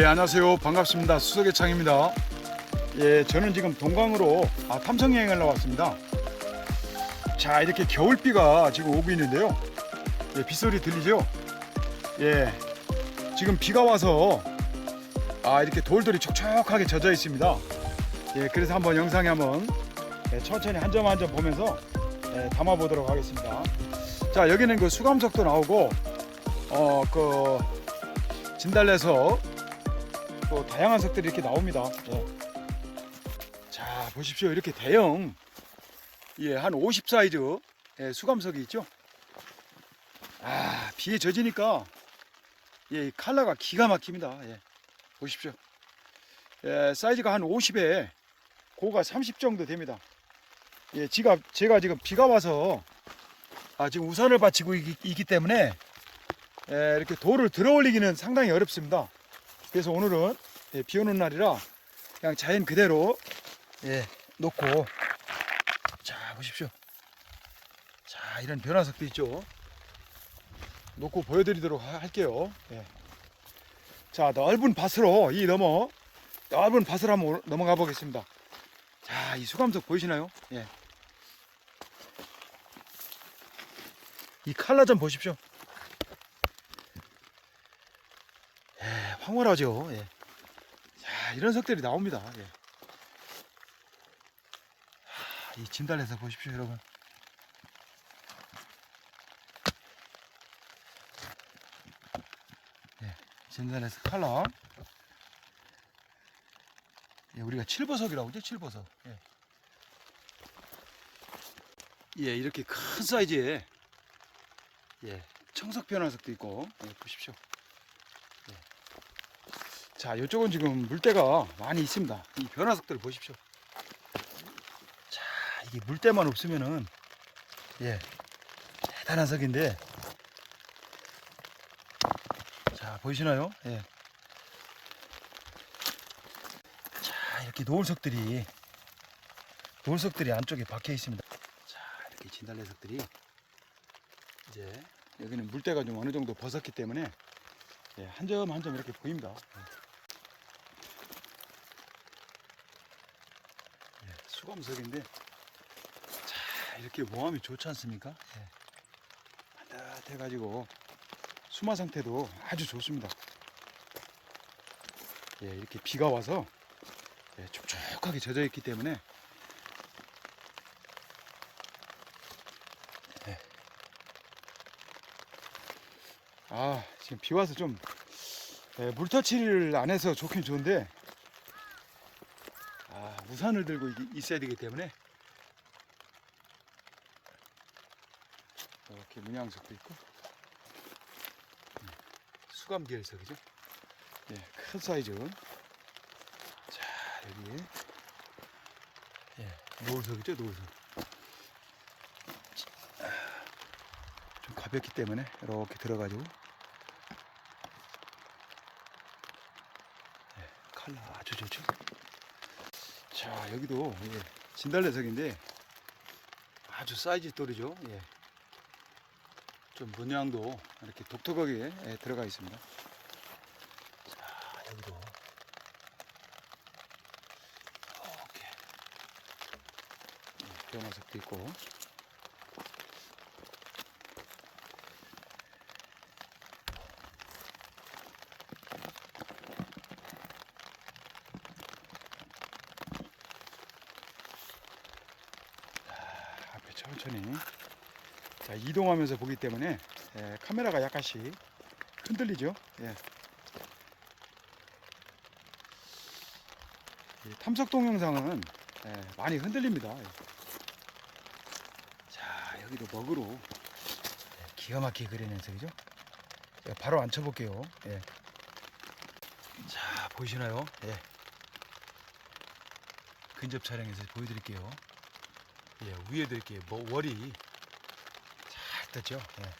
예, 안녕하세요. 반갑습니다. 수석의 창입니다. 예, 저는 지금 동강으로 아, 탐성 여행을 나왔습니다. 자, 이렇게 겨울비가 지금 오고 있는데요. 예, 빗소리 들리죠? 예, 지금 비가 와서 아, 이렇게 돌들이 촉촉하게 젖어 있습니다. 예, 그래서 한번 영상에 한번 예, 천천히 한 점 한 점 보면서 예, 담아 보도록 하겠습니다. 자, 여기는 그 수감석도 나오고 어, 그 진달래석 또 다양한 석들이 이렇게 나옵니다. 예. 자 보십시오 이렇게 대형 예한 50 사이즈 예, 수감석이 있죠. 아 비에 젖으니까 예, 이 컬러가 기가 막힙니다. 예, 보십시오. 예, 사이즈가 한 50에 고가 30 정도 됩니다. 예, 지가 제가 지금 비가 와서 아 지금 우산을 받치고 있기, 있기 때문에 예, 이렇게 돌을 들어 올리기는 상당히 어렵습니다. 그래서 오늘은 예, 비 오는 날이라 그냥 자연 그대로 예, 놓고 자 보십시오. 자 이런 변화석도 있죠. 놓고 보여드리도록 하- 할게요. 예. 자 넓은 밭으로 이 넘어 넓은 밭을 한번 올- 넘어가 보겠습니다. 자 이 수감석 보이시나요? 예. 이 칼라 좀 보십시오. 예, 황홀하죠. 예. 자, 이런 석들이 나옵니다. 예. 하, 이 진달래석 보십시오, 여러분. 예, 진달래석 칼라. 예, 우리가 칠보석이라고 하죠, 칠보석. 예. 예, 이렇게 큰 사이즈의 예, 청석 변화석도 있고, 예, 보십시오. 자, 이쪽은 지금 물때가 많이 있습니다. 이 변화석들 보십시오. 자, 이게 물때만 없으면은 예, 대단한 석인데. 자, 보이시나요? 예. 자, 이렇게 노을석들이 노을석들이 안쪽에 박혀 있습니다. 자, 이렇게 진달래석들이 이제 여기는 물때가 좀 어느 정도 벗었기 때문에 예, 한점 한 점 이렇게 보입니다. 예. 예, 수검석인데 자 이렇게 모함이 좋지 않습니까? 예. 반듯해가지고 수마 상태도 아주 좋습니다. 예, 이렇게 비가 와서 예, 촉촉하게 젖어 있기 때문에 예. 아 지금 비 와서 좀 예, 물터치를 안 해서 좋긴 좋은데 아, 우산을 들고 이- 있어야 되기 때문에 이렇게 문양석도 있고 음, 수감 계열석이죠. 예, 큰 사이즈. 자 여기 예, 노을석이죠, 노을석. 좀 가볍기 때문에 이렇게 들어가지고 예, 컬러 아주 좋죠. 자 여기도 예, 진달래석인데 아주 사이즈 돌이죠. 예. 좀 문양도 이렇게 독특하게 예, 들어가 있습니다. 자 여기도. 이렇게. 예, 변화석도 있고 앞에 천천히 자 이동하면서 보기 때문에 예, 카메라가 약간씩 흔들리죠. 예. 이 탐석 동영상은 예, 많이 흔들립니다. 예. 자 여기도 먹으로 예, 기가 막히게 그리는 색이죠. 제가 바로 앉혀볼게요. 예. 자 보이시나요? 예. 근접 촬영해서 보여드릴게요. 예, 위에도 이렇게 뭐 월이 잘 떴죠. 예.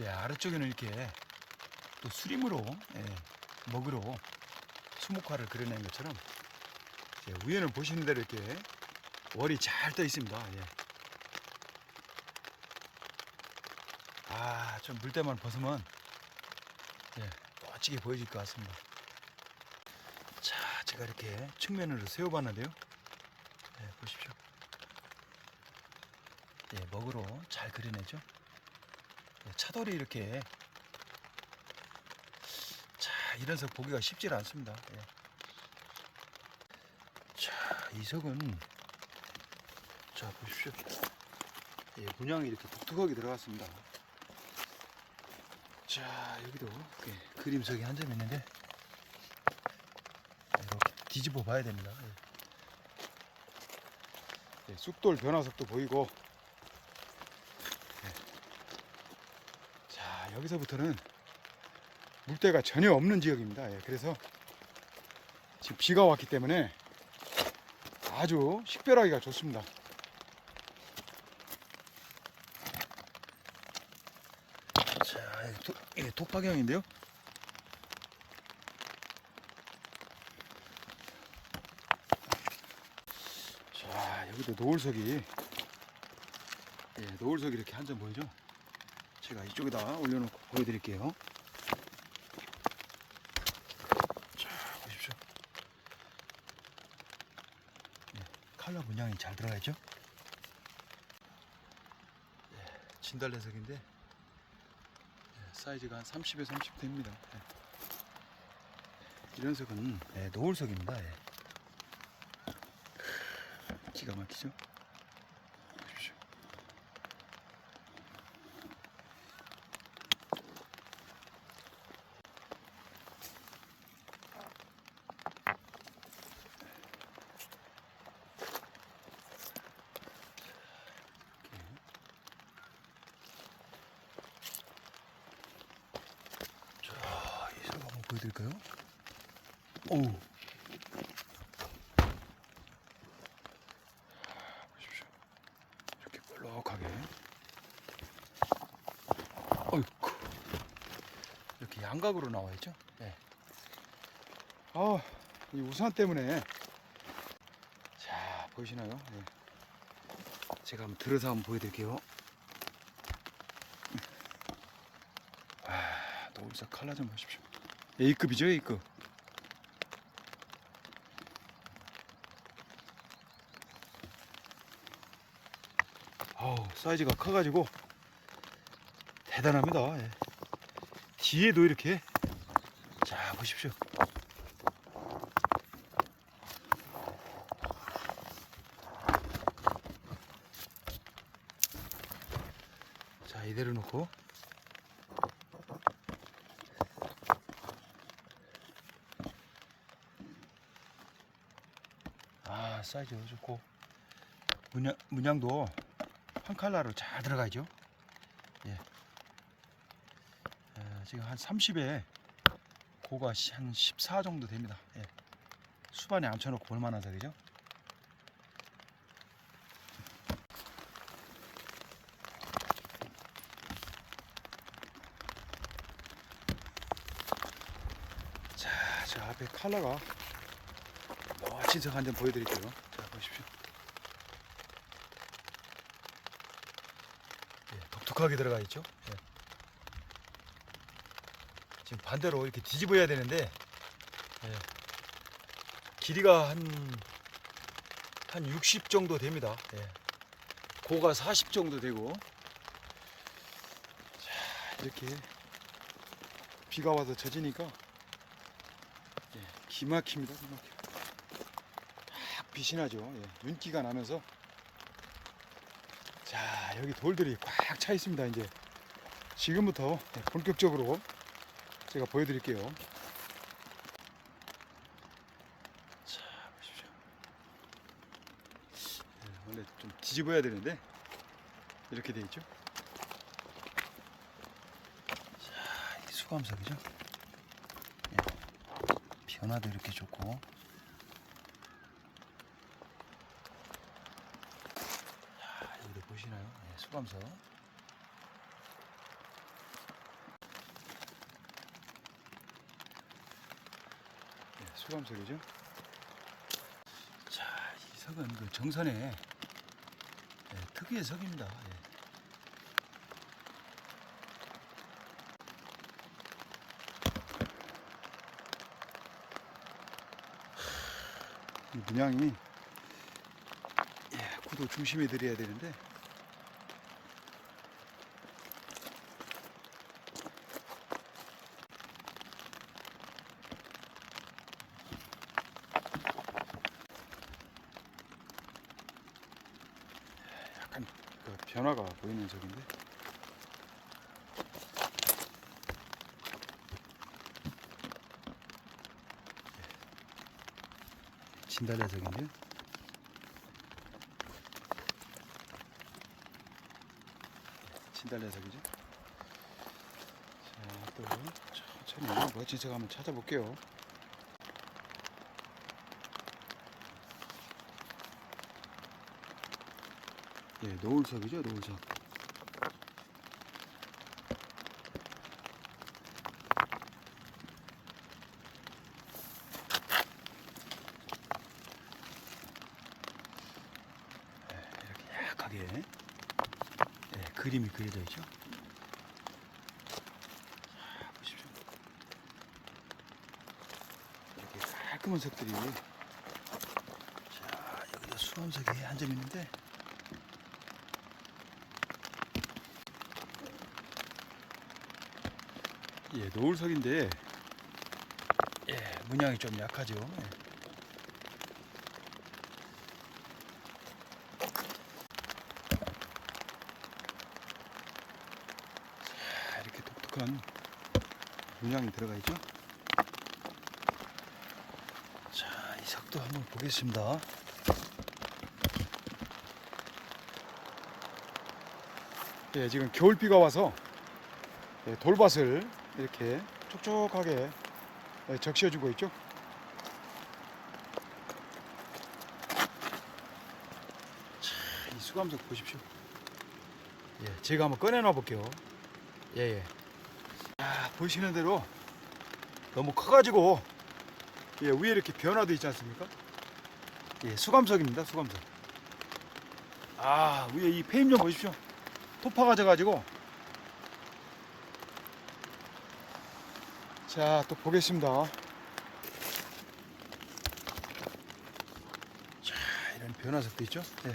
예, 아래쪽에는 이렇게 또 수림으로 예, 먹으로 수묵화를 그려낸 것처럼 예, 위에는 보시는 대로 이렇게 월이 잘 떠 있습니다. 예. 아, 좀 물때만 벗으면 멋지게 보여질 것 같습니다. 자, 제가 이렇게 측면으로 세워봤는데요. 네, 보십시오. 예, 먹으로 잘 그려내죠. 예, 차돌이 이렇게 자 이런 석 보기가 쉽지 않습니다. 예. 자, 이 석은 자 보십시오. 예, 문양이 이렇게 독특하게 들어갔습니다. 자 여기도 예, 그림석이 한 점 있는데 이렇게 뒤집어 봐야 됩니다. 예. 예, 쑥돌 변화석도 보이고 예. 자 여기서부터는 물때가 전혀 없는 지역입니다. 예, 그래서 지금 비가 왔기 때문에 아주 식별하기가 좋습니다. 자, 도, 예, 독파경인데요. 자, 여기도 노을석이 예, 노을석이 이렇게 한 점 보이죠? 제가 이쪽에다 올려놓고 보여드릴게요. 자, 보십시오. 예, 칼라 문양이 잘 들어가 있죠? 예, 진달래석인데 예, 사이즈가 한 30에 30 됩니다. 예. 이런 석은 예, 노을석입니다. 예. 기가 막히죠? 보십시오. 자, 이 석 한번 보여드릴까요? 오우. 보십시오. 이렇게 볼록하게. 어이쿠. 이렇게 양각으로 나와 있죠? 네. 아, 이 우산 때문에. 자, 보이시나요? 네. 제가 한번 들어서 한번 보여드릴게요. 아, 노을사 칼라 좀 보십시오. A급이죠, A급. 아우, 사이즈가 커가지고 대단합니다. 예. 뒤에도 이렇게 자 보십시오. 자 이대로 놓고 아 사이즈 좋고 문양, 문양도 한 칼라로 잘 들어가죠. 예. 어, 지금 한 30에 고가 시- 한14 정도 됩니다. 예. 수반에 앉혀놓고 볼만한 석이죠. 자, 저 앞에 칼라가 멋진 석 한 점 보여드릴게요. 자, 보십시오. 예, 독특하게 들어가 있죠. 예. 지금 반대로 이렇게 뒤집어야 되는데 예. 길이가 한 한 60 정도 됩니다. 예. 고가 40 정도 되고 자, 이렇게 비가 와서 젖으니까 예, 기막힙니다. 기막혀. 막 빛이 나죠. 예, 윤기가 나면서 자 여기 돌들이 꽉 차 있습니다 이제 지금부터 네, 본격적으로 제가 보여드릴게요. 자 보십시오. 네, 원래 좀 뒤집어야 되는데 이렇게 돼 있죠? 자 이게 수감석이죠? 예, 변화도 이렇게 좋고. 자, 여기도 보시나요? 네, 수감석. 수감석이죠. 자, 이 석은 그 정선의 예, 특유의 석입니다. 예. 문양이 예, 구도 중심에 드려야 되는데 보이는 적인데 진달래석인데요. 진달래석이죠. 자, 또 천천히 멋진 색 한번 찾아볼게요. 예, 노을석이죠, 노을석. 이렇게 약하게 예, 그려져 있죠. 자, 보십시오. 이렇게 깔끔한 색들이 자 여기다 수험색이 한 점 있는데 예 노을석인데 예 문양이 좀 약하죠. 예. 자, 이렇게 독특한 문양이 들어가 있죠. 자, 이 석도 한번 보겠습니다. 예, 지금 겨울비가 와서 예, 돌밭을 이렇게 촉촉하게 예, 적셔주고 있죠. 자, 이 수감석 보십시오. 예, 제가 한번 꺼내놔 볼게요. 예, 예. 아, 보시는 대로 너무 커가지고 예, 위에 이렇게 변화도 있지 않습니까? 예, 수감석입니다, 수감석. 아, 위에 이 페임 좀 보십시오. 토파가 져가지고. 자, 또 보겠습니다. 자, 이런 변화석도 있죠? 예.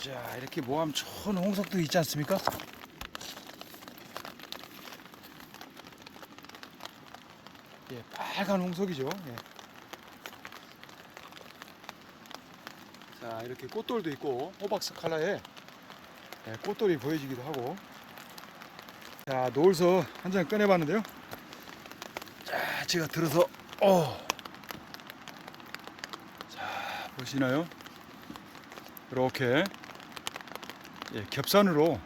자 이렇게 모함 좋은 홍석도 있지 않습니까? 예, 빨간 홍석이죠. 예. 자 이렇게 꽃돌도 있고 호박색 컬러에 예, 꽃돌이 보여지기도 하고 자 노을석 한장 꺼내봤는데요. 자 제가 들어서 어. 자 보시나요? 이렇게 예, 겹선으로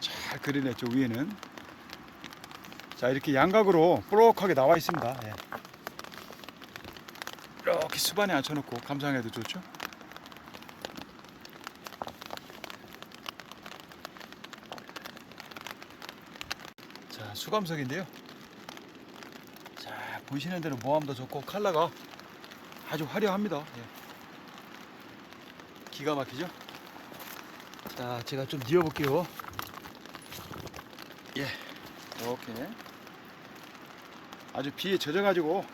잘 그려냈죠 위에는. 자 이렇게 양각으로 뽀록하게 나와 있습니다. 예. 이렇게 수반에 앉혀놓고 감상해도 좋죠? 자 수감석인데요. 자 보시는 대로 모함도 좋고 컬러가 아주 화려합니다. 예. 기가 막히죠 자, 제가 좀 뉘어볼게요. 예, 이렇게 아주 비에 젖어가지고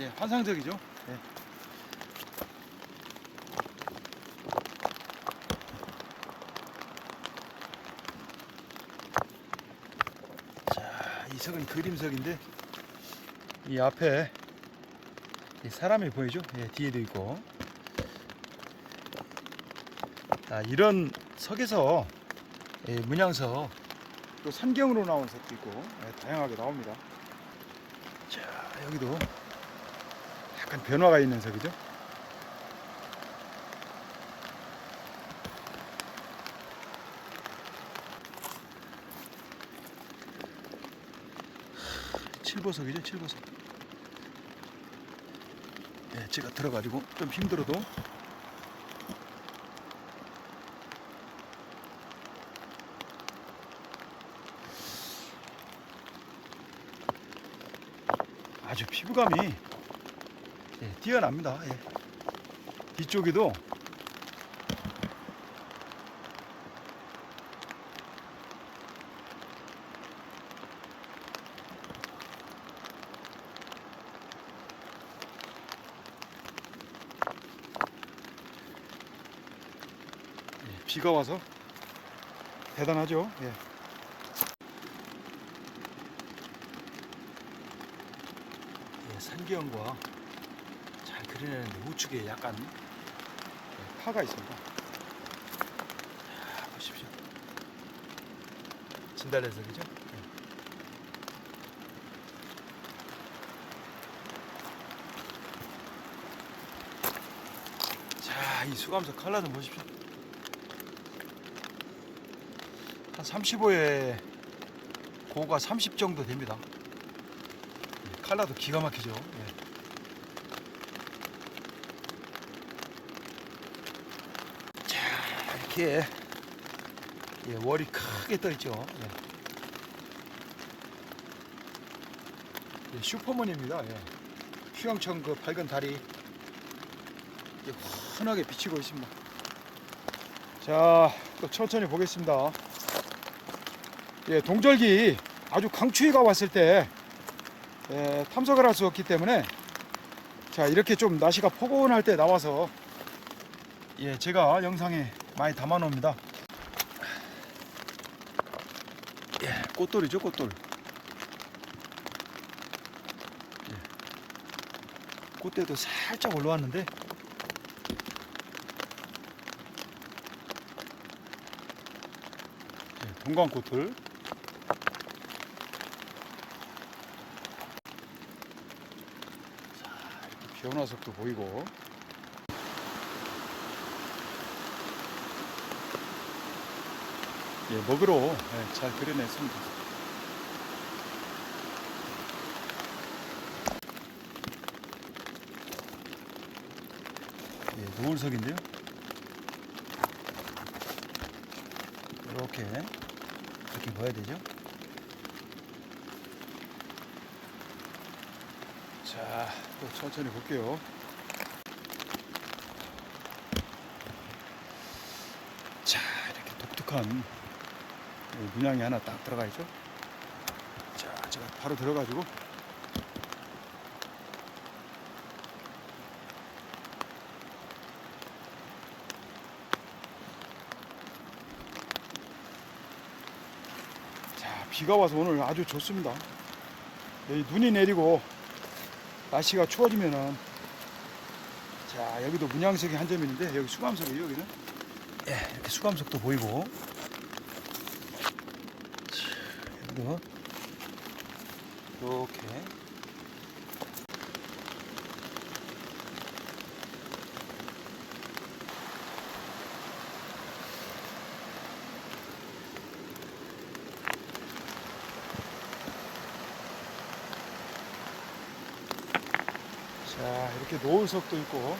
예, 환상적이죠. 예. 자, 이 석은 그림석인데 이 앞에 이 사람이 보이죠? 예, 뒤에도 있고. 아, 이런 석에서 예, 문양석 또 삼경으로 나온 석도 있고 예, 다양하게 나옵니다. 자 여기도 약간 변화가 있는 석이죠. 칠보석이죠, 칠보석. 예, 제가 들어가지고 좀 힘들어도 쿨감이 예, 뛰어납니다. 예. 뒤쪽에도 예, 비가 와서 대단하죠. 예. 예, 산기형과 잘 그려내는데 우측에 약간 예, 파가 있습니다. 자, 보십시오. 진달래석이죠? 예. 자, 이 수감석 칼라 좀 보십시오. 한 35에 고가 30 정도 됩니다. 예, 칼라도 기가 막히죠. 예. 자, 이렇게 예, 월이 크게 떠 있죠. 예. 예, 슈퍼문입니다. 예. 휴양청 그 밝은 달이 이렇게 환하게 비치고 있습니다. 자, 또 천천히 보겠습니다. 예, 동절기 아주 강추위가 왔을 때 예, 탐석을 할 수 없기 때문에 자 이렇게 좀 날씨가 포근할 때 나와서 예 제가 영상에 많이 담아 놓습니다. 예, 꽃돌이죠 꽃돌. 예, 꽃대도 살짝 올라왔는데 예, 동광꽃들 비오나석도 보이고 예, 먹으로 예, 잘 그려냈습니다. 예, 노을석인데요. 이렇게 이렇게 봐야 되죠. 자, 또 천천히 볼게요. 자, 이렇게 독특한 문양이 하나 딱 들어가 있죠. 자, 제가 바로 들어가지고 자, 비가 와서 오늘 아주 좋습니다. 여기 눈이 내리고 날씨가 추워지면은 자 여기도 문양석이 한 점인데 여기 수감석이에요 여기는? 예 이렇게 수감석도 보이고. 자, 여기도 이렇게 자 이렇게 노을석도 있고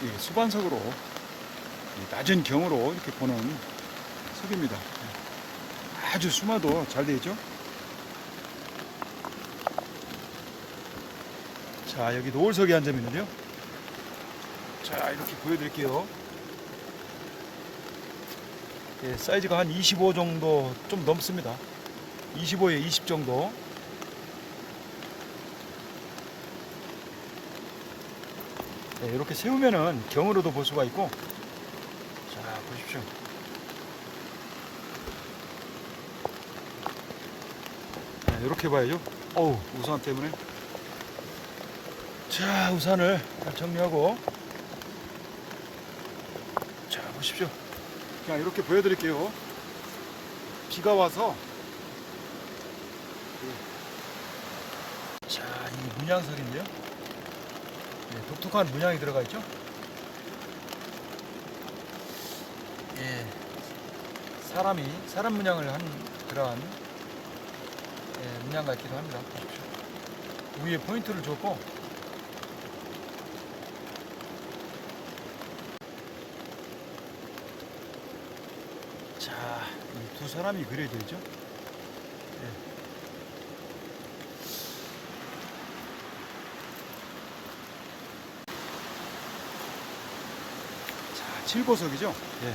이 수반석으로 이 낮은 경으로 이렇게 보는 석입니다. 아주 수마도 잘 되어 있죠. 자 여기 노을석이 한점 있는데요. 자 이렇게 보여드릴게요. 예, 사이즈가 한 25 정도 좀 넘습니다. 25에 20 정도. 네, 이렇게 세우면은 경으로도 볼 수가 있고. 자 보십시오. 네, 이렇게 봐야죠. 어우 우산 때문에. 자 우산을 잘 정리하고. 자 보십시오. 그냥 이렇게 보여드릴게요. 비가 와서. 자 이 문양석인데요 예, 독특한 문양이 들어가 있죠? 예, 사람이 사람 문양을 한 그러한 예, 문양 같기도 합니다. 보십시오. 위에 포인트를 줬고 자, 이두 사람이 그려져 있죠. 칠보석이죠. 예.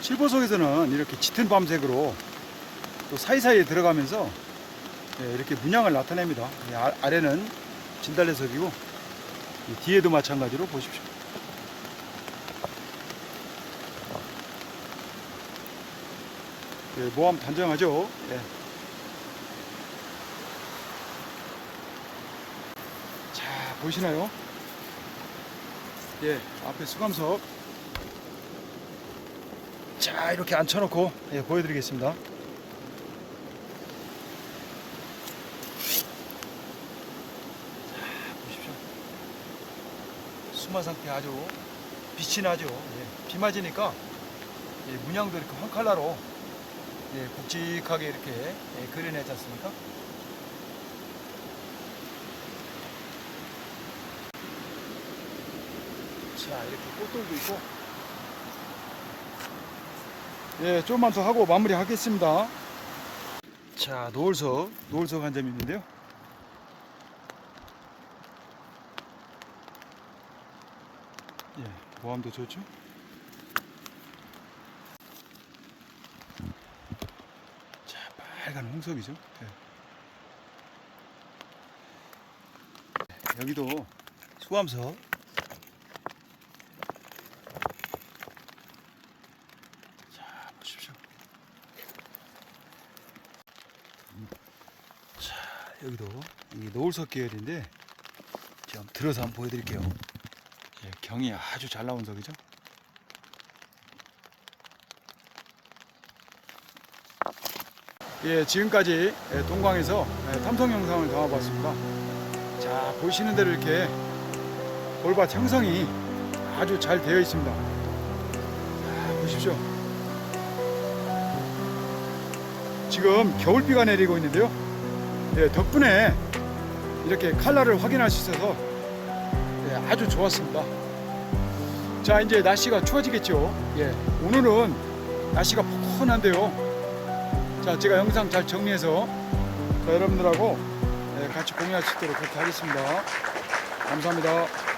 칠보석에서는 이렇게 짙은 밤색으로 또 사이사이에 들어가면서 예, 이렇게 문양을 나타냅니다. 이 아, 아래는 진달래석이고 이 뒤에도 마찬가지로 보십시오. 예, 모함 단정하죠. 예. 자 보이시나요? 예, 앞에 수감석. 자 이렇게 앉혀놓고 예, 보여드리겠습니다. 수마 상태 아주 빛이 나죠. 예, 비 맞으니까 예, 문양도 이렇게 황칼라로 예, 굵직하게 이렇게 예, 그려내지 않습니까? 자, 이렇게 꽃들도 있고. 예, 좀만 더 하고 마무리 하겠습니다. 자, 노을석, 노을석 한 점이 있는데요. 예, 보암도 좋죠. 자, 빨간 홍석이죠. 예. 여기도 수암석. 자, 보십시오. 음. 자, 여기도 이 노을석 계열인데 지금 들어서 한번 보여드릴게요. 예, 경이 아주 잘 나온 석이죠. 예, 지금까지 예, 동광에서 예, 탐성 영상을 담아봤습니다. 자, 보시는 대로 이렇게 돌밭 형성이 아주 잘 되어 있습니다. 자, 보십시오. 지금 겨울비가 내리고 있는데요. 예, 덕분에 이렇게 칼라를 확인할 수 있어서 예, 아주 좋았습니다. 자, 이제 날씨가 추워지겠죠. 예, 오늘은 날씨가 포근한데요. 자, 제가 영상 잘 정리해서 자, 여러분들하고 예, 같이 공유할 수 있도록 그렇게 하겠습니다. 감사합니다.